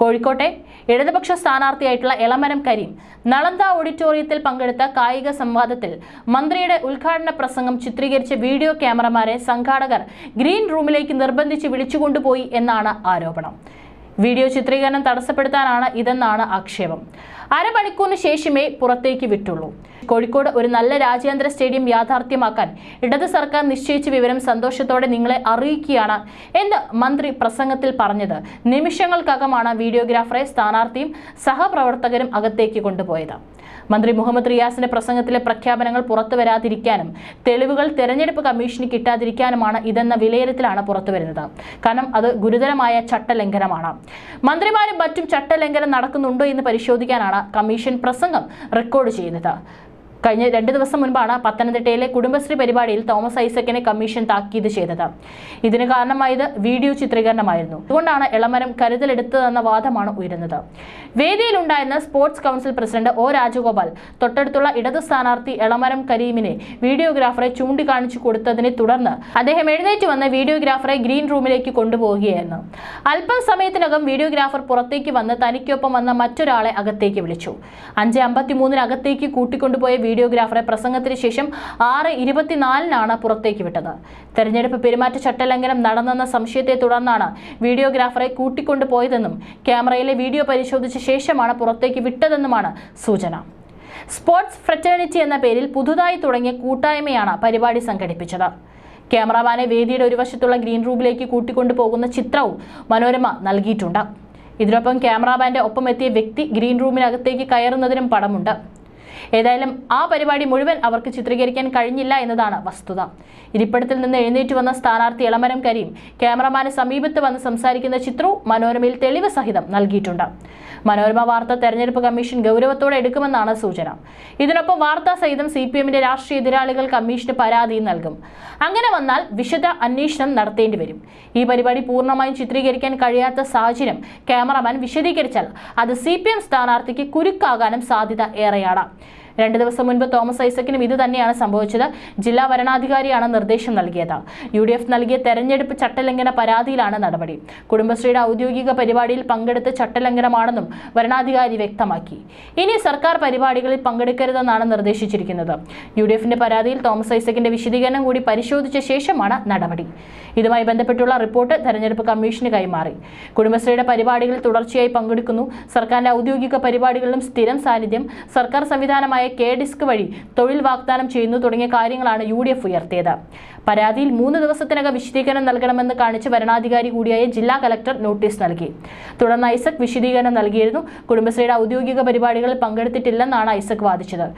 കോഴിക്കോട്ടെ ഇടതുപക്ഷ സ്ഥാനാർത്ഥിയായിട്ടുള്ള എളമരം കരീം നളന്ദ ഓഡിറ്റോറിയത്തിൽ പങ്കെടുത്ത കായിക സംവാദത്തിൽ മന്ത്രിയുടെ ഉദ്ഘാടന പ്രസംഗം ചിത്രീകരിച്ച വീഡിയോ ക്യാമറമാരെ സംഘാടകർ ഗ്രീൻ റൂമിലേക്ക് നിർബന്ധിച്ച് വിളിച്ചുകൊണ്ടുപോയി എന്നാണ് ആരോപണം. വീഡിയോ ചിത്രീകരണം തടസ്സപ്പെടുത്താനാണ് ഇതെന്നാണ് ആക്ഷേപം. അരമണിക്കൂറിന് ശേഷമേ പുറത്തേക്ക് വിട്ടുള്ളൂ. കോഴിക്കോട് ഒരു നല്ല രാജ്യാന്തര സ്റ്റേഡിയം യാഥാർത്ഥ്യമാക്കാൻ ഇടത് സർക്കാർ നിശ്ചയിച്ച വിവരം സന്തോഷത്തോടെ നിങ്ങളെ അറിയിക്കുകയാണ് എന്ന് മന്ത്രി പ്രസംഗത്തിൽ പറഞ്ഞത്. നിമിഷങ്ങൾക്കകമാണ് വീഡിയോഗ്രാഫറെ സ്ഥാനാർത്ഥിയും സഹപ്രവർത്തകരും അകത്തേക്ക് കൊണ്ടുപോയത്. മന്ത്രി മുഹമ്മദ് റിയാസിന്റെ പ്രസംഗത്തിലെ പ്രഖ്യാപനങ്ങൾ പുറത്തു വരാതിരിക്കാനും തെളിവുകൾ തെരഞ്ഞെടുപ്പ് കമ്മീഷന് കിട്ടാതിരിക്കാനുമാണ് ഇതെന്ന വിലയിരുത്തലാണ് പുറത്തുവരുന്നത് കാരണം അത് ഗുരുതരമായ ചട്ടലംഘനമാണ്. മന്ത്രിമാരും മറ്റും ചട്ടലംഘനം നടക്കുന്നുണ്ടോ എന്ന് പരിശോധിക്കാനാണ് കമ്മീഷൻ പ്രസംഗം റെക്കോർഡ് ചെയ്യുന്നത്. കഴിഞ്ഞ രണ്ട് ദിവസം മുൻപാണ് പത്തനംതിട്ടയിലെ കുടുംബശ്രീ പരിപാടിയിൽ തോമസ് ഐസക്കിനെ കമ്മീഷൻ താക്കീത് ചെയ്തത്. ഇതിന് കാരണമായത് വീഡിയോ ചിത്രീകരണമായിരുന്നു. അതുകൊണ്ടാണ് ഇളമരം കരുതലെടുത്തതെന്ന വാദമാണ് ഉയരുന്നത്. വേദിയിലുണ്ടായിരുന്ന sports council president O. Rajagopal തൊട്ടടുത്തുള്ള ഇടത് സ്ഥാനാർത്ഥി ഇളമരം കരീമിനെ വീഡിയോഗ്രാഫറെ ചൂണ്ടിക്കാണിച്ചു കൊടുത്തതിനെ തുടർന്ന് അദ്ദേഹം എഴുന്നേറ്റ് വന്ന വീഡിയോഗ്രാഫറെ ഗ്രീൻ റൂമിലേക്ക് കൊണ്ടുപോവുകയായിരുന്നു. അല്പം സമയത്തിനകം വീഡിയോഗ്രാഫർ പുറത്തേക്ക് വന്ന് തനിക്കൊപ്പം വന്ന മറ്റൊരാളെ അകത്തേക്ക് വിളിച്ചു. അഞ്ച് അമ്പത്തിമൂന്നിന് അകത്തേക്ക് കൂട്ടിക്കൊണ്ടുപോയ വീഡിയോഗ്രാഫറെ പ്രസംഗത്തിന് ശേഷം ആറ് ഇരുപത്തിനാലിനാണ് പുറത്തേക്ക് വിട്ടത്. തെരഞ്ഞെടുപ്പ് പെരുമാറ്റ ചട്ടലംഘനം നടന്നെന്ന സംശയത്തെ തുടർന്നാണ് വീഡിയോഗ്രാഫറെ കൂട്ടിക്കൊണ്ടുപോയതെന്നും ക്യാമറയിലെ വീഡിയോ പരിശോധിച്ച ശേഷമാണ് പുറത്തേക്ക് വിട്ടതെന്നുമാണ് സൂചന. സ്പോർട്സ് ഫ്രറ്റേണിറ്റി എന്ന പേരിൽ പുതുതായി തുടങ്ങിയ കൂട്ടായ്മയാണ് പരിപാടി സംഘടിപ്പിച്ചത്. ക്യാമറാമാനെ വേദിയുടെ ഒരു വശത്തുള്ള ഗ്രീൻ റൂമിലേക്ക് കൂട്ടിക്കൊണ്ടുപോകുന്ന ചിത്രവും മനോരമ നൽകിയിട്ടുണ്ട്. ഇതിനൊപ്പം ക്യാമറാമാന്റെ ഒപ്പം എത്തിയ വ്യക്തി ഗ്രീൻ റൂമിനകത്തേക്ക് കയറുന്നതിനും പടമുണ്ട് ഏതായാലും ആ പരിപാടി മുഴുവൻ അവർക്ക് ചിത്രീകരിക്കാൻ കഴിഞ്ഞില്ല എന്നതാണ് വസ്തുത. ഇരിപ്പിടത്തിൽ നിന്ന് എഴുന്നേറ്റ് വന്ന സ്ഥാനാർത്ഥി ഇളമരം കരീം ക്യാമറമാന് സമീപത്ത് വന്ന് സംസാരിക്കുന്ന ചിത്രവും മനോരമയിൽ തെളിവ് സഹിതം നൽകിയിട്ടുണ്ട്. മനോരമ വാർത്ത തെരഞ്ഞെടുപ്പ് കമ്മീഷൻ ഗൗരവത്തോടെ എടുക്കുമെന്നാണ് സൂചന. ഇതിനൊപ്പം വാർത്താ സഹിതം സി പി എമ്മിന്റെ രാഷ്ട്രീയ എതിരാളികൾ കമ്മീഷന് പരാതിയും നൽകും. അങ്ങനെ വന്നാൽ വിശദ അന്വേഷണം നടത്തേണ്ടി വരും. ഈ പരിപാടി പൂർണമായും ചിത്രീകരിക്കാൻ കഴിയാത്ത സാഹചര്യം ക്യാമറമാൻ വിശദീകരിച്ചാൽ അത് സി പി എം സ്ഥാനാർത്ഥിക്ക് കുരുക്കാകാനും സാധ്യത ഏറെയാണ്. രണ്ട് ദിവസം മുൻപ് തോമസ് ഐസക്കിനും ഇത് തന്നെയാണ് സംഭവിച്ചത്. ജില്ലാ വരണാധികാരിയാണ് നിർദ്ദേശം നൽകിയത്. യു ഡി എഫ് നൽകിയ തെരഞ്ഞെടുപ്പ് ചട്ടലംഘന പരാതിയിലാണ് നടപടി. കുടുംബശ്രീയുടെ ഔദ്യോഗിക പരിപാടിയിൽ പങ്കെടുത്ത് ചട്ടലംഘനമാണെന്നും വരണാധികാരി വ്യക്തമാക്കി. ഇനി സർക്കാർ പരിപാടികളിൽ പങ്കെടുക്കരുതെന്നാണ് നിർദ്ദേശിച്ചിരിക്കുന്നത്. യു ഡി എഫിന്റെ പരാതിയിൽ തോമസ് ഐസക്കിന്റെ വിശദീകരണം കൂടി പരിശോധിച്ച ശേഷമാണ് നടപടി. ഇതുമായി ബന്ധപ്പെട്ടുള്ള റിപ്പോർട്ട് തെരഞ്ഞെടുപ്പ് കമ്മീഷന് കൈമാറി. കുടുംബശ്രീയുടെ പരിപാടികളിൽ തുടർച്ചയായി പങ്കെടുക്കുന്നു. സർക്കാരിന്റെ ഔദ്യോഗിക പരിപാടികളിലും സ്ഥിരം സാന്നിധ്യം. സർക്കാർ സംവിധാനമായ കെ ഡിസ്ക് വഴി തൊഴിൽ വാഗ്ദാനം ചെയ്യുന്നു തുടങ്ങിയ കാര്യങ്ങളാണ് യു ഡി എഫ് ഉയർത്തിയത്. പരാതിയിൽ മൂന്ന് ദിവസത്തിനകം വിശദീകരണം നൽകണമെന്ന് കാണിച്ച് ഭരണാധികാരി കൂടിയായ ജില്ലാ കലക്ടർ നോട്ടീസ് നൽകി. തുടർന്ന് ഐസക് വിശദീകരണം നൽകിയിരുന്നു. കുടുംബശ്രീയുടെ ഔദ്യോഗിക പരിപാടികളിൽ പങ്കെടുത്തിട്ടില്ലെന്നാണ് ഐസക് വാദിച്ചത്.